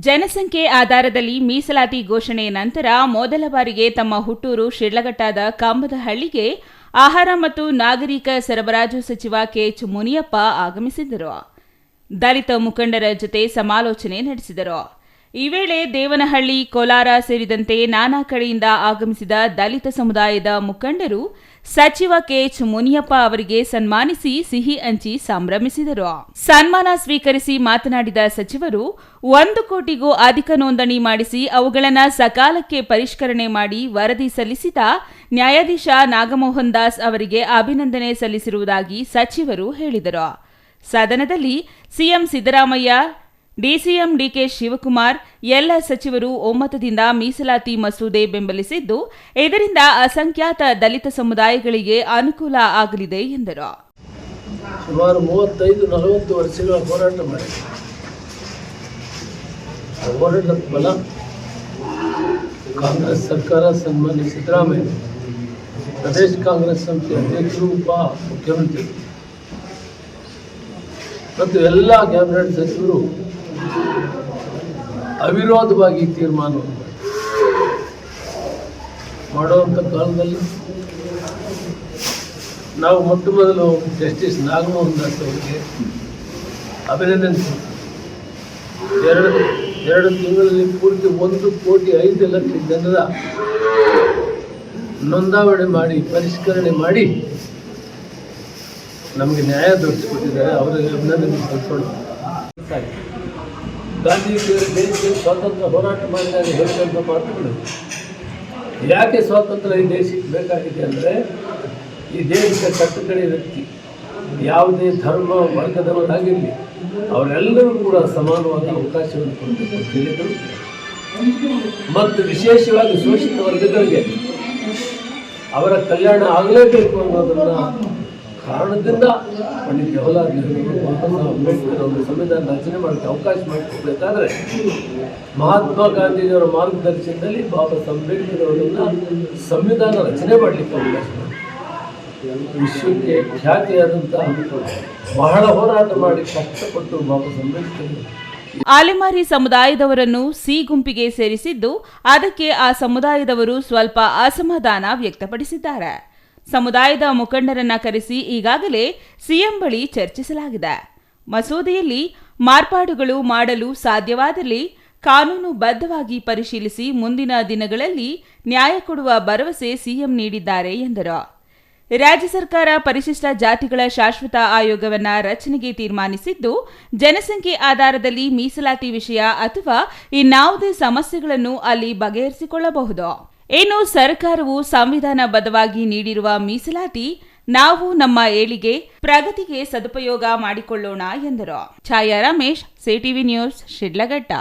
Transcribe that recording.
ಜನಸಂಖ್ಯೆ ಆಧಾರದಲ್ಲಿ ಮೀಸಲಾತಿ ಘೋಷಣೆ ನಂತರ ಮೊದಲ ಬಾರಿಗೆ ತಮ್ಮ ಹುಟ್ಟೂರು ಶಿಡ್ಲಘಟ್ಟಾದ ಕಂಬದಹಳ್ಳಿಗೆ ಆಹಾರ ಮತ್ತು ನಾಗರಿಕ ಸರಬರಾಜು ಸಚಿವ ಕೆಎಚ್ ಮುನಿಯಪ್ಪ ಆಗಮಿಸಿದ್ದರು. ದಲಿತ ಮುಖಂಡರ ಜೊತೆ ಸಮಾಲೋಚನೆ ನಡೆಸಿದರು. ಈ ವೇಳೆ ದೇವನಹಳ್ಳಿ, ಕೋಲಾರ ಸೇರಿದಂತೆ ನಾನಾ ಕಡೆಯಿಂದ ಆಗಮಿಸಿದ ದಲಿತ ಸಮುದಾಯದ ಮುಖಂಡರು ಸಚಿವ ಕೆಎಚ್ ಮುನಿಯಪ್ಪ ಅವರಿಗೆ ಸನ್ಮಾನಿಸಿ ಸಿಹಿ ಹಂಚಿ ಸಂಭ್ರಮಿಸಿದರು. ಸನ್ಮಾನ ಸ್ವೀಕರಿಸಿ ಮಾತನಾಡಿದ ಸಚಿವರು, ಒಂದು ಕೋಟಿಗೂ ಅಧಿಕ ನೋಂದಣಿ ಮಾಡಿಸಿ ಅವುಗಳನ್ನು ಸಕಾಲಕ್ಕೆ ಪರಿಷ್ಕರಣೆ ಮಾಡಿ ವರದಿ ಸಲ್ಲಿಸಿದ ನ್ಯಾಯಾಧೀಶ ನಾಗಮೋಹನ್ ದಾಸ್ ಅವರಿಗೆ ಅಭಿನಂದನೆ ಸಲ್ಲಿಸಿರುವುದಾಗಿ ಸಚಿವರು ಹೇಳಿದರು. ಸದನದಲ್ಲಿ CM Siddaramaiah DCM DK Shivakumar, ಎಲ್ಲ ಸಚಿವರು ಒಮ್ಮತದಿಂದ ಮೀಸಲಾತಿ ಮಸೂದೆ ಬೆಂಬಲಿಸಿದ್ದು, ಇದರಿಂದ ಅಸಂಖ್ಯಾತ ದಲಿತ ಸಮುದಾಯಗಳಿಗೆ ಅನುಕೂಲ ಆಗಲಿದೆ ಎಂದರು. ಸುಮಾರು ಮೂವತ್ತೈದು, ನಲವತ್ತು ವರ್ಷಗಳ ಹೋರಾಟ ಮಾಡಿ ಹೋರಾಟದ ಫಲ ಕಾಂಗ್ರೆಸ್ ಸರ್ಕಾರ ಸನ್ಮಾನ್ಯ ಸಿದ್ದರಾಮಯ್ಯ, ಪ್ರದೇಶ ಕಾಂಗ್ರೆಸ್ ಸಂಸ್ಥೆ ಅಧ್ಯಕ್ಷರು, ಉಪ ಮುಖ್ಯಮಂತ್ರಿ. ಮತ್ತು ಎಲ್ಲ ಕ್ಯಾಬಿನೆಟ್ ಸಚಿವರು ಅವಿರೋಧವಾಗಿ ತೀರ್ಮಾನ ಮಾಡುವಂಥ ಕಾಲದಲ್ಲಿ ನಾವು ಮೊಟ್ಟ ಮೊದಲು ಜಸ್ಟಿಸ್ ನಾಗಮೋಹನ್ ದಾಸ್ ಅವರಿಗೆ ಅಭಿನಂದನೆ ಎರಡು ಎರಡು ತಿಂಗಳಲ್ಲಿ ಪೂರ್ತಿ ಒಂದು ಕೋಟಿ ಐದು ಲಕ್ಷ ಜನರ ನೋಂದಾವಣೆ ಮಾಡಿ, ಪರಿಷ್ಕರಣೆ ಮಾಡಿ ನಮಗೆ ನ್ಯಾಯ ದೊರಕಿಸಿಕೊಟ್ಟಿದ್ದಾರೆ ಅವರಿಗೆ ಅಭಿನಂದನೆ ಸಲ್ಲಿಸೋಣ. ಗಾಂಧೀಜಿಯವರು ದೇಶದಲ್ಲಿ ಸ್ವಾತಂತ್ರ್ಯ ಹೋರಾಟ ಮಾಡಿದಾಗ ಹೇಳಿದಂಥ ಮಾತುಗಳು ಯಾಕೆ ಸ್ವಾತಂತ್ರ್ಯ ಈ ದೇಶಕ್ಕೆ ಬೇಕಾಗಿದೆ ಅಂದರೆ ಈ ದೇಶದ ಕಟ್ಟಕಡೆ ವ್ಯಕ್ತಿ, ಯಾವುದೇ ಧರ್ಮ ವರ್ಗದವರಾಗಿರಲಿ, ಅವರೆಲ್ಲರೂ ಕೂಡ ಸಮಾನವಾದ ಅವಕಾಶವನ್ನು ಕೊಡಬೇಕು ಮತ್ತು ವಿಶೇಷವಾಗಿ ಶೋಷಿತ ವರ್ಗಗಳಿಗೆ ಅವರ ಕಲ್ಯಾಣ ಆಗಲೇಬೇಕು ಅನ್ನೋದನ್ನ ಕಾರಣದಿಂದ ಪಂಡಿತ್ ಜವಾಹರ್ಲಾಲ್ ನೆಹರು ಬಾಬಾ ಸಾಹೇಬ್ ಅಂಬೇಡ್ಕರ್ ಅವರು ಸಂವಿಧಾನ ರಚನೆ ಮಾಡೋಕ್ಕೆ ಅವಕಾಶ ಮಾಡಿಕೊಡ್ಬೇಕಾದ್ರೆ ಮಹಾತ್ಮ ಗಾಂಧೀಜಿಯವರ ಮಾರ್ಗದರ್ಶನದಲ್ಲಿ ಬಾಬಾ ಅಂಬೇಡ್ಕರ್ ಅವರನ್ನ ಸಂವಿಧಾನ ರಚನೆ ಮಾಡಲಿಕ್ಕೆ ಅವಕಾಶ. ವಿಶ್ವಕ್ಕೆ ಖ್ಯಾತಿಯಾದಂಥ ಬಹಳ ಹೋರಾಟ ಮಾಡಿ ಕಷ್ಟಪಟ್ಟು ಬಾಬಾ ಅಂಬೇಡ್ಕರ್ ಆಲೆಮಾರಿ ಸಮುದಾಯದವರನ್ನು ಸಿ ಗುಂಪಿಗೆ ಸೇರಿಸಿದ್ದು, ಅದಕ್ಕೆ ಆ ಸಮುದಾಯದವರು ಸ್ವಲ್ಪ ಅಸಮಾಧಾನ ವ್ಯಕ್ತಪಡಿಸಿದ್ದಾರೆ ಸಮುದಾಯದ ಮುಖಂಡರನ್ನ ಕರೆಸಿ ಈಗಾಗಲೇ ಸಿಎಂ ಬಳಿ ಚರ್ಚಿಸಲಾಗಿದೆ. ಮಸೂದೆಯಲ್ಲಿ ಮಾರ್ಪಾಡುಗಳು ಮಾಡಲು ಸಾಧ್ಯವಾದಲ್ಲಿ ಕಾನೂನುಬದ್ಧವಾಗಿ ಪರಿಶೀಲಿಸಿ ಮುಂದಿನ ದಿನಗಳಲ್ಲಿ ನ್ಯಾಯ ಕೊಡುವ ಭರವಸೆ ಸಿಎಂ ನೀಡಿದ್ದಾರೆ ಎಂದರು. ರಾಜ್ಯ ಸರ್ಕಾರ ಪರಿಶಿಷ್ಟ ಜಾತಿಗಳ ಶಾಶ್ವತ ಆಯೋಗವನ್ನ ರಚನೆಗೆ ತೀರ್ಮಾನಿಸಿದ್ದು, ಜನಸಂಖ್ಯೆ ಆಧಾರದಲ್ಲಿ ಮೀಸಲಾತಿ ವಿಷಯ ಅಥವಾ ಇನ್ನಾವುದೇ ಸಮಸ್ಯೆಗಳನ್ನು ಅಲ್ಲಿ ಬಗೆಹರಿಸಿಕೊಳ್ಳಬಹುದು. ಇನ್ನು ಸರ್ಕಾರವು ಸಂವಿಧಾನಬದ್ಧವಾಗಿ ನೀಡಿರುವ ಮೀಸಲಾತಿ? ನಾವು ನಮ್ಮ ಏಳಿಗೆ ಪ್ರಗತಿಗೆ ಸದುಪಯೋಗ ಮಾಡಿಕೊಳ್ಳೋಣ ಎಂದರು. Chaya Ramesh, CTV news, Shidlaghatta.